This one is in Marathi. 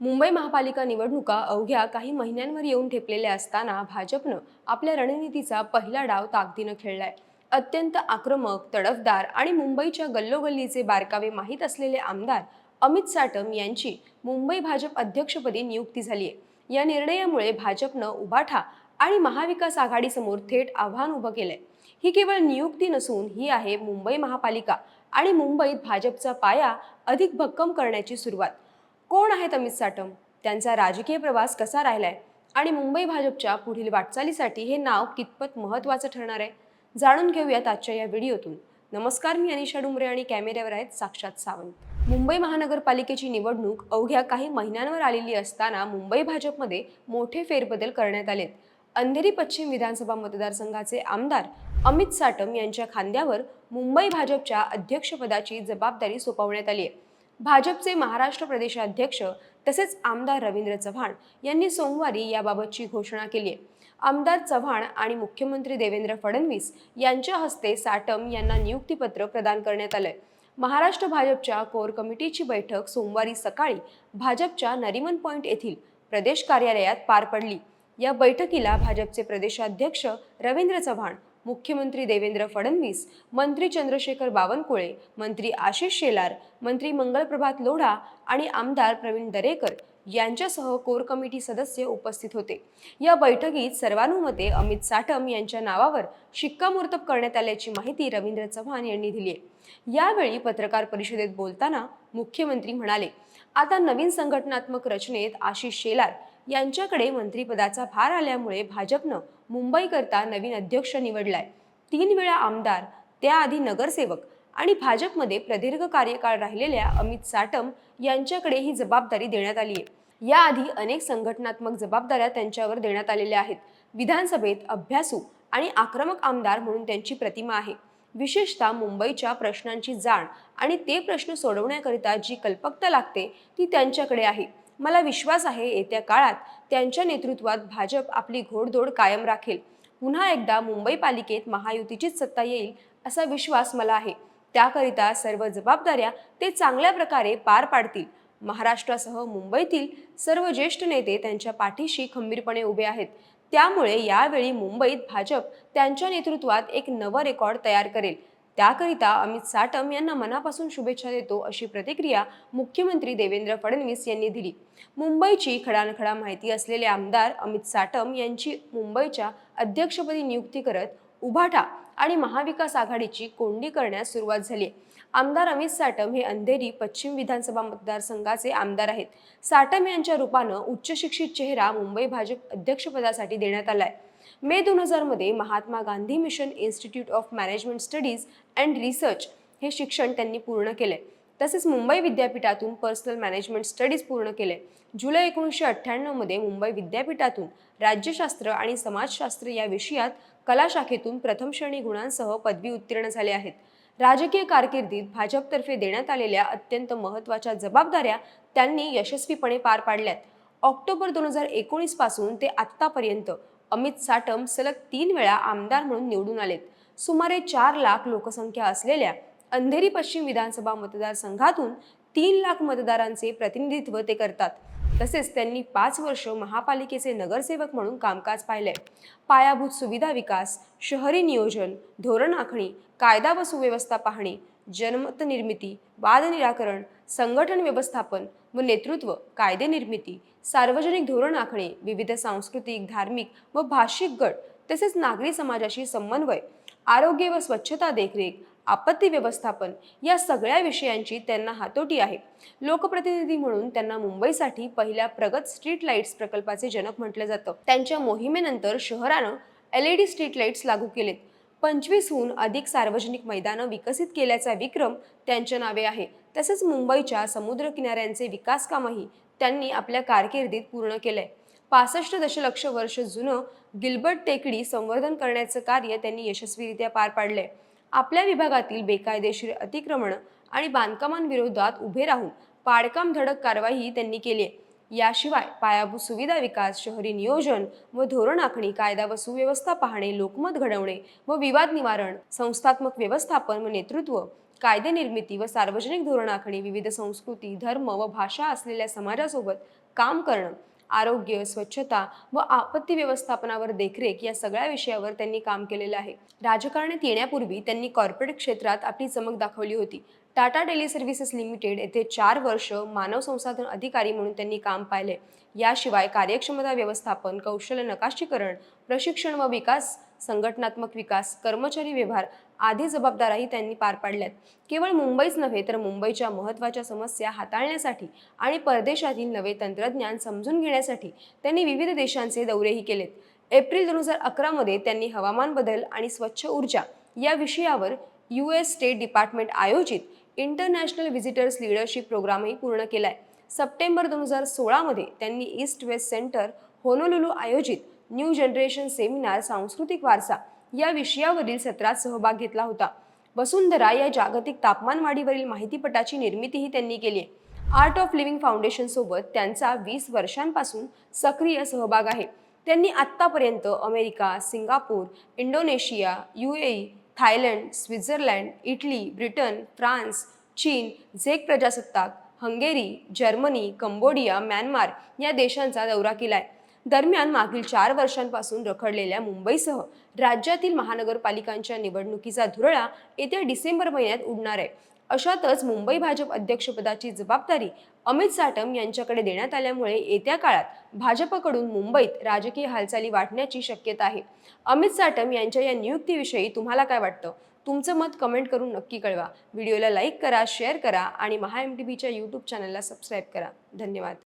मुंबई महापालिका निवडणुका अवघ्या काही महिन्यांवर येऊन ठेपलेल्या असताना भाजपनं आपल्या रणनीतीचा पहिला डाव ताकदीनं खेळलाय. अत्यंत आक्रमक तडफदार आणि मुंबईच्या गल्लोगल्लीचे बारकावे माहीत असलेले आमदार अमित साटम यांची मुंबई भाजप अध्यक्षपदी नियुक्ती झाली आहे या निर्णयामुळे भाजपनं उबाठा आणि महाविकास आघाडीसमोर थेट आव्हान उभं केलंय. ही केवळ नियुक्ती नसून ही आहे मुंबई महापालिका आणि मुंबईत भाजपचा पाया अधिक भक्कम करण्याची सुरुवात. कोण आहेत अमित साटम? त्यांचा राजकीय प्रवास कसा राहिलाय? आणि मुंबई भाजपच्या पुढील वाटचालीसाठी हे नाव कितपत महत्त्वाचं ठरणार आहे? जाणून घेऊयात आजच्या या व्हिडिओतून. नमस्कार मी अनिशा डुमरे आणि कॅमेऱ्यावर आहेत साक्षात सावंत. मुंबई महानगरपालिकेची निवडणूक अवघ्या काही महिन्यांवर आलेली असताना मुंबई भाजपमध्ये मोठे फेरबदल करण्यात आलेत. अंधेरी पश्चिम विधानसभा मतदारसंघाचे आमदार अमित साटम यांच्या खांद्यावर मुंबई भाजपच्या अध्यक्षपदाची जबाबदारी सोपवण्यात आली आहे. भाजपचे महाराष्ट्र प्रदेशाध्यक्ष तसेच आमदार रवींद्र चव्हाण यांनी सोमवारी याबाबतची घोषणा केली आहे. आमदार चव्हाण आणि मुख्यमंत्री देवेंद्र फडणवीस यांच्या हस्ते साटम यांना नियुक्तीपत्र प्रदान करण्यात आलंय. महाराष्ट्र भाजपच्या कोर कमिटीची बैठक सोमवारी सकाळी भाजपच्या नरिमन पॉईंट येथील प्रदेश कार्यालयात पार पडली. या बैठकीला भाजपचे प्रदेशाध्यक्ष रवींद्र चव्हाण मुख्यमंत्री देवेंद्र फडणवीस मंत्री चंद्रशेखर बावनकुळे मंत्री आशिष शेलार मंत्री मंगलप्रभात लोढा आणि आमदार प्रवीण दरेकर यांच्यासह कोर कमिटी सदस्य उपस्थित होते. या बैठकीत सर्वानुमते अमित साटम यांच्या नावावर शिक्कामोर्तब करण्यात आल्याची माहिती रवींद्र चव्हाण यांनी दिली आहे यावेळी पत्रकार परिषदेत बोलताना मुख्यमंत्री म्हणाले आता नवीन संघटनात्मक रचनेत आशिष शेलार यांच्याकडे मंत्रिपदाचा भार आल्यामुळे भाजपनं मुंबईकरता नवीन अध्यक्ष निवडलाय. तीन वेळा आमदार त्याआधी नगरसेवक आणि भाजपमध्ये प्रदीर्घ कार्यकाळ राहिलेल्या अमित साटम यांच्याकडे ही जबाबदारी देण्यात आली आहे. याआधी अनेक संघटनात्मक जबाबदाऱ्या त्यांच्यावर देण्यात आलेल्या आहेत. विधानसभेत अभ्यासू आणि आक्रमक आमदार म्हणून त्यांची प्रतिमा आहे. विशेषतः मुंबईच्या प्रश्नांची जाण आणि ते प्रश्न सोडवण्याकरिता जी कल्पकता लागते ती त्यांच्याकडे आहे. मला विश्वास आहे येत्या काळात त्यांच्या नेतृत्वात भाजप आपली घोडदौड कायम राखेल. पुन्हा एकदा मुंबई पालिकेत महायुतीचीच सत्ता येईल असा विश्वास मला आहे. त्याकरिता सर्व जबाबदाऱ्या ते चांगल्या प्रकारे पार पाडतील. महाराष्ट्रासह मुंबईतील सर्व ज्येष्ठ नेते त्यांच्या पाठीशी खंबीरपणे उभे आहेत. त्यामुळे यावेळी मुंबईत भाजप त्यांच्या नेतृत्वात एक नवं रेकॉर्ड तयार करेल. त्याकरिता अमित साटम यांना मनापासून शुभेच्छा देतो अशी प्रतिक्रिया मुख्यमंत्री देवेंद्र फडणवीस यांनी दिली. मुंबईची खडानखडा माहिती असलेले आमदार अमित साटम यांची मुंबईच्या अध्यक्षपदी नियुक्ती करत उभाटा आणि महाविकास आघाडीची कोंडी करण्यास सुरुवात झाली आमदार अमित साटम हे अंधेरी पश्चिम विधानसभा मतदारसंघाचे आमदार आहेत. साटम यांच्या रूपानं उच्च शिक्षित चेहरा मुंबई भाजप अध्यक्षपदासाठी देण्यात आलाय मे दोन हजारमध्ये Mahatma Gandhi mission institute of management studies and research हे शिक्षण त्यांनी पूर्ण केले. तसेच मुंबई विद्यापीठातून पर्सनल मॅनेजमेंट स्टडीज पूर्ण केले. जुलै एकोणीसशे अठ्ठ्याण्णवमध्ये मुंबई विद्यापीठातून राज्यशास्त्र आणि समाजशास्त्र या विषयात कला शाखेतून प्रथम श्रेणी गुणांसह पदवी उत्तीर्ण झाले आहेत. राजकीय कारकिर्दीत भाजपतर्फे देण्यात आलेल्या अत्यंत महत्त्वाच्या जबाबदाऱ्या त्यांनी यशस्वीपणे पार पाडल्यात. ऑक्टोबर दोन हजार एकोणीसपासून ते आत्तापर्यंत अमित साटम सलग तीन वेळा आमदार म्हणून निवडून आलेत. सुमारे चार लाख लोकसंख्या असलेल्या अंधेरी पश्चिम विधानसभा मतदारसंघातून तीन लाख मतदारांचे प्रतिनिधित्व ते करतात. तसेच त्यांनी पाच वर्ष महापालिकेचे नगरसेवक म्हणून कामकाज पाहिले पायाभूत सुविधा विकास शहरी नियोजन धोरण आखणी कायदा व सुव्यवस्था पाहणे जनमत निर्मिती वाद निराकरण संघटन व्यवस्थापन व नेतृत्व कायदे निर्मिती सार्वजनिक धोरण आखणे विविध सांस्कृतिक धार्मिक व भाषिक गट तसेच नागरी समाजाशी समन्वय आरोग्य व स्वच्छता देखरेख आपत्ती व्यवस्थापन या सगळ्या विषयांची त्यांना हातोटी आहे. लोकप्रतिनिधी म्हणून त्यांना मुंबईसाठी पहिल्या प्रगत स्ट्रीट लाईट्स प्रकल्पाचे जनक म्हटलं जातं. त्यांच्या मोहिमेनंतर शहरानं L E D street lights लागू केलेत. पंचवीसहून अधिक सार्वजनिक मैदानं विकसित केल्याचा विक्रम त्यांच्या नावे आहे. तसेच मुंबईच्या समुद्र किनाऱ्यांचे विकास कामही त्यांनी आपल्या कारकिर्दीत पूर्ण केलंय. पासष्ट दशलक्ष वर्ष जुनं गिलबर्ट टेकडी संवर्धन करण्याचं कार्य त्यांनी यशस्वीरित्या पार पाडलंय. आपल्या विभागातील बेकायदेशीर अतिक्रमण आणि बांधकामांविरोधात उभे राहून पाडकाम धडक कारवाई त्यांनी केली आहे याशिवाय पायाभूत सुविधा विकास शहरी नियोजन व धोरण आखणी कायदा व सुव्यवस्था पाहणे लोकमत घडवणे व विवाद निवारण संस्थात्मक व्यवस्थापन व नेतृत्व कायदे निर्मिती व सार्वजनिक धोरण आखणी विविध संस्कृती धर्म व भाषा असलेल्या समाजासोबत काम करणं आरोग्य स्वच्छता व आपत्ती व्यवस्थापनावर देखरेख या सगळ्या विषयावर त्यांनी काम केलेलं आहे. राजकारणात येण्यापूर्वी त्यांनी कॉर्पोरेट क्षेत्रात आपली चमक दाखवली होती. टाटा टेली सर्व्हिसेस लिमिटेड येथे चार वर्ष मानव संसाधन अधिकारी म्हणून त्यांनी काम पाहिले. याशिवाय कार्यक्षमता व्यवस्थापन कौशल्य नकाशीकरण प्रशिक्षण व विकास संघटनात्मक विकास कर्मचारी व्यवहार आदी जबाबदाऱ्याही त्यांनी पार पाडल्यात. केवळ मुंबईच नव्हे तर मुंबईच्या महत्त्वाच्या समस्या हाताळण्यासाठी आणि परदेशातील नवे तंत्रज्ञान समजून घेण्यासाठी त्यांनी विविध देशांचे दौरेही केलेत. एप्रिल दोन हजार अकरामध्ये त्यांनी हवामान बदल आणि स्वच्छ ऊर्जा या विषयावर यू एस स्टेट डिपार्टमेंट आयोजित इंटरनॅशनल व्हिजिटर्स लीडरशिप प्रोग्रामही पूर्ण केलाय. सप्टेंबर दोन हजार सोळामध्ये त्यांनी ईस्ट वेस्ट सेंटर होनोलुलू आयोजित न्यू जनरेशन सेमिनार सांस्कृतिक वारसा या विषयावरील सत्रात सहभाग घेतला होता. वसुंधरा या जागतिक तापमानवाढीवरील माहितीपटाची निर्मितीही त्यांनी केली आहे. आर्ट ऑफ लिव्हिंग फाउंडेशन सोबत त्यांचा वीस वर्षांपासून सक्रिय सहभाग आहे. त्यांनी आत्तापर्यंत America Singapore Indonesia UAE Thailand Switzerland Italy Britain France चीन झेक प्रजासत्ताक हंगेरी जर्मनी कंबोडिया म्यानमार या देशांचा दौरा केला आहे. दरम्यान मागील चार वर्षांपासून रखडलेल्या मुंबईसह राज्यातील महानगरपालिकांच्या निवडणुकीचा धुरळा येत्या डिसेंबर महिन्यात उडणार आहे. अशातच मुंबई भाजप अध्यक्षपदाची जबाबदारी अमित साटम यांच्याकडे देण्यात आल्यामुळे येत्या काळात भाजपकडून मुंबईत राजकीय हालचाली वाढण्याची शक्यता आहे. अमित साटम यांच्या या नियुक्तीविषयी तुम्हाला काय वाटतं? तुमचं मत कमेंट करून नक्की कळवा. व्हिडिओला लाईक करा शेअर करा आणि महा एम टी बीच्या यूट्यूब चॅनलला सबस्क्राईब करा. धन्यवाद.